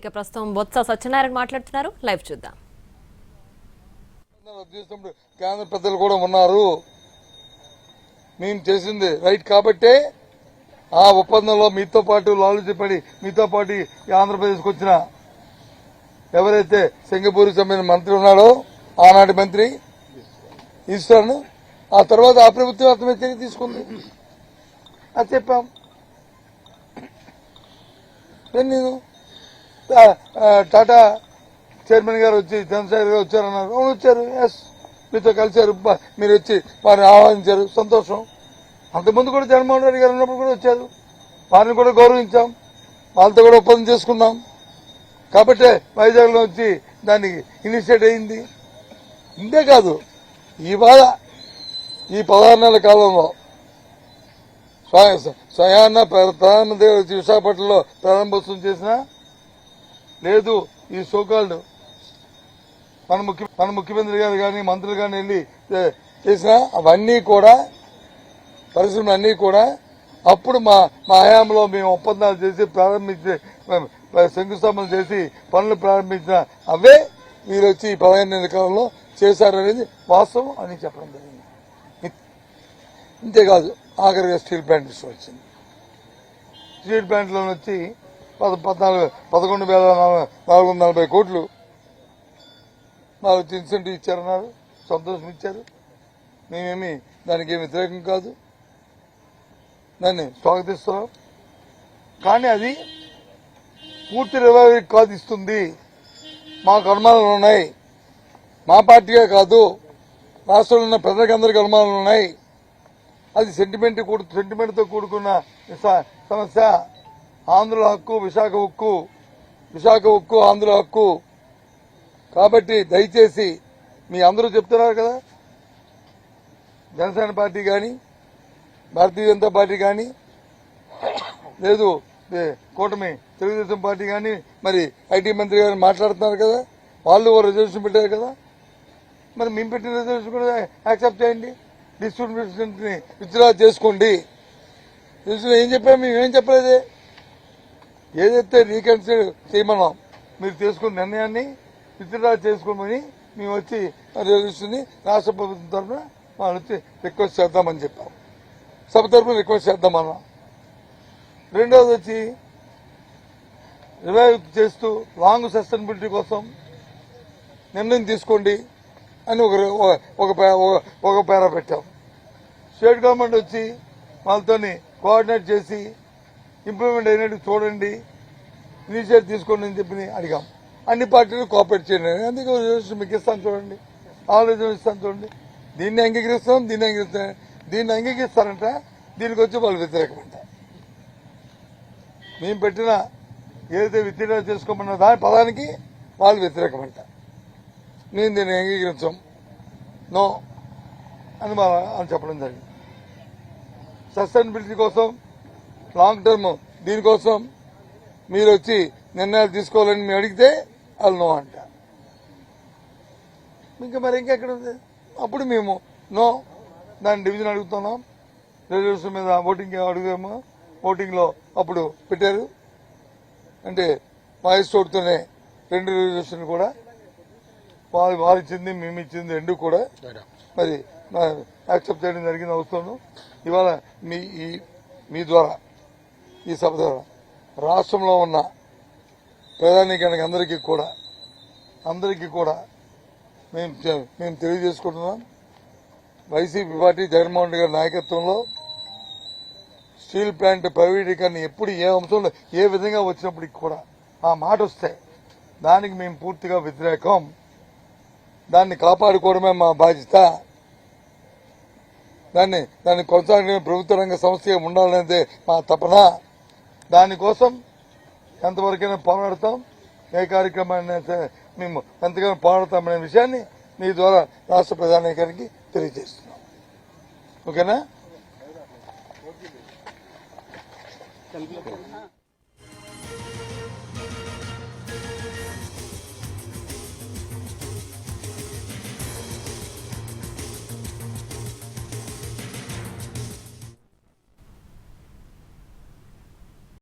ఇక ప్రస్తుతం బొత్స సత్యనారాయణ మాట్లాడుతున్నారు. లైవ్ చూద్దాం. చేసినప్పుడు కేంద్ర పెద్దలు కూడా ఉన్నారు. మేము చేసింది రైట్ కాబట్టే ఆ ఒప్పందంలో మీతో పాటు లాలు పడి మీతో పాటు ఆంధ్రప్రదేశ్కి వచ్చిన ఎవరైతే సింగపూర్కి సంబంధించిన మంత్రి ఉన్నాడో ఆనాటి మంత్రి ఈశ్వరన్ ఆ తర్వాత ఆ ప్రభుత్వం అతని చర్య తీసుకుంది. అది చెప్పాం. నేను టాటా చైర్మన్ గారు వచ్చి చంద్రశేఖర్ గారు వచ్చారన్నారు. అవును వచ్చారు. ఎస్ మీతో కలిశారు. మీరు వచ్చి వారిని ఆహ్వానించారు. సంతోషం. అంతకుముందు కూడా జగన్మోహన్ రెడ్డి గారు ఉన్నప్పుడు కూడా వచ్చారు. వారిని కూడా గౌరవించాం. వాళ్ళతో కూడా ఒప్పందం చేసుకున్నాం. కాబట్టే వైజాగ్లో వచ్చి దానికి ఇనిషియేట్ అయింది. ఇంతే కాదు ఇవాళ ఈ పదహారు నెలల కాలంలో స్వయాన ప్రధాన ప్రధానమంత్రి విశాఖపట్నంలో ప్రారంభోత్సవం చేసిన లేదు ఈ సోకాల్డ్ మన ముఖ్య మన ముఖ్యమంత్రి గారు కానీ మంత్రులు కానీ వెళ్ళి చేసిన అవన్నీ కూడా పరిశ్రమలు అన్నీ కూడా అప్పుడు మా మా హయాంలో మేము ఒప్పందాలు చేసి ప్రారంభించి శంకుస్థాపన చేసి పనులు ప్రారంభించిన అవే మీరు వచ్చి పదహైదు నెలల కాలంలో చేశారనేది వాస్తవం అని చెప్పడం జరిగింది. ఇంతేకాదు ఆఖరిగా స్టీల్ ప్లాంట్ ఇష్యూ వచ్చింది స్టీల్ ప్లాంట్లో వచ్చి పద్నాలుగు పదకొండు వేల నాలుగు వందల నలభై కోట్లు. నాలుగు ఇన్సెంటివ్ ఇచ్చారన్నారు సంతోషం ఇచ్చారు. మేమేమి దానికి ఏమి వ్యతిరేకం కాదు. దాన్ని స్వాగతిస్తున్నాం. కానీ అది పూర్తి రివైవరీ కాదు ఇస్తుంది. మాకు అనుమానాలు ఉన్నాయి. మా పార్టీగా కాదు. రాష్ట్రంలో ఉన్న ప్రజలకందరికీ అనుమానాలు ఉన్నాయి. అది సెంటిమెంట్ కూడు సెంటిమెంట్తో కూడుకున్న సమస్య. ఆంధ్రుల హక్కు విశాఖ ఉక్కు విశాఖ ఉక్కు ఆంధ్రుల హక్కు. కాబట్టి దయచేసి మీ అందరూ చెప్తున్నారు కదా? జనసేన పార్టీ కానీ భారతీయ జనతా పార్టీ కానీ లేదు కూటమి తెలుగుదేశం పార్టీ కానీ మరి ఐటీ మంత్రి గారు మాట్లాడుతున్నారు కదా? వాళ్ళు ఓ రిజర్వేషన్ పెట్టారు కదా? మరి మేము పెట్టిన రిజర్వేషన్ కూడా యాక్సెప్ట్ చేయండి. డిస్ట్రిబ్యూషన్ విత్డ్రా చేసుకోండి. ఏం చెప్పాము మేము ఏం చెప్పలేదే. ఏదైతే రీకన్సిడర్ చేయమన్నాం మీరు తీసుకున్న నిర్ణయాన్ని విత్డ్రా చేసుకోమని మేము వచ్చి రిజర్వేషన్ రాష్ట్ర ప్రభుత్వం తరఫున వాళ్ళు వచ్చి రిక్వెస్ట్ చేద్దామని చెప్పాం. సభ తరఫున రిక్వెస్ట్ చేద్దామన్నాం. రెండవది వచ్చి రివైవ్ చేస్తూ లాంగ్ సస్టైనబిలిటీ కోసం నిర్ణయం తీసుకోండి అని ఒక ఒక పే- ఒక- ఒక పేర పెట్టాం. స్టేట్ గవర్నమెంట్ వచ్చి వాళ్ళతోని కోఆర్డినేట్ చేసి ఇంప్లిమెంట్ అయినట్టు చూడండి. ఇనిషియేట్ తీసుకోండి అని చెప్పి అడిగాం. అన్ని పార్టీలు కోఆపరేట్ చేయండి. అందుకే మీకు ఇస్తాను చూడండి. ఆలోచన ఇస్తాను చూడండి. దీన్ని అంగీకరిస్తాం దీన్ని అంగీకరిస్తాం. దీన్ని అంగీకరిస్తారంట దీనికి వచ్చి వాళ్ళు వ్యతిరేకమంట. మేము పెట్టిన ఏదైతే విత్డ్రా చేసుకోమన్న దాని పదానికి వాళ్ళు వ్యతిరేకమంట. నేను దీన్ని అంగీకరించాం. నో అని మా అని చెప్పడం జరిగింది. సస్టైనబిలిటీ కోసం లాంగ్ టర్మ్ దీనికోసం మీరు వచ్చి నిర్ణయాలు తీసుకోవాలని మేము అడిగితే వాళ్ళు నో అంట ఇంకా మరి ఇంకెక్కడ ఉంది? అప్పుడు మేము నో. దాని డివిజన్ అడుగుతున్నాం. రిజర్వేషన్ మీద ఓటింగ్ అడుగుదాము ఓటింగ్లో అప్పుడు పెట్టారు. అంటే వాయిస్ తోడుతూనే రెండు రిజర్వేషన్ కూడా వారు వారు ఇచ్చింది మేము ఇచ్చింది రెండు కూడా మరి యాక్సెప్ట్ చేయడం జరిగింది అవసరం ఇవాళ మీ ఈ మీ ద్వారా ఈ సభ ద్వారా రాష్ట్రంలో ఉన్న ప్రధానికానికి అందరికీ కూడా అందరికీ కూడా మేము మేము తెలియజేసుకుంటున్నాం. వైసీపీ పార్టీ జగన్మోహన్ రెడ్డి గారి నాయకత్వంలో స్టీల్ ప్లాంట్ ప్రైవేటీకరణ ఎప్పుడు ఏ అంశంలో ఏ విధంగా వచ్చినప్పటికి కూడా ఆ మాట వస్తే దానికి మేము పూర్తిగా వ్యతిరేకం. దాన్ని కాపాడుకోవడమే మా బాధ్యత. దాన్ని దాన్ని కొనసాగడమే ప్రభుత్వ రంగ సంస్థగా ఉండాలనేదే మా తపన. దానికోసం ఎంతవరకైనా పోరాడతాం. ఏ కార్యక్రమాన్ని మేము ఎంతగానో పోరాడతామనే విషయాన్ని మీ ద్వారా రాష్ట్ర ప్రధానికారికి తెలియజేస్తున్నాం. ఓకేనా?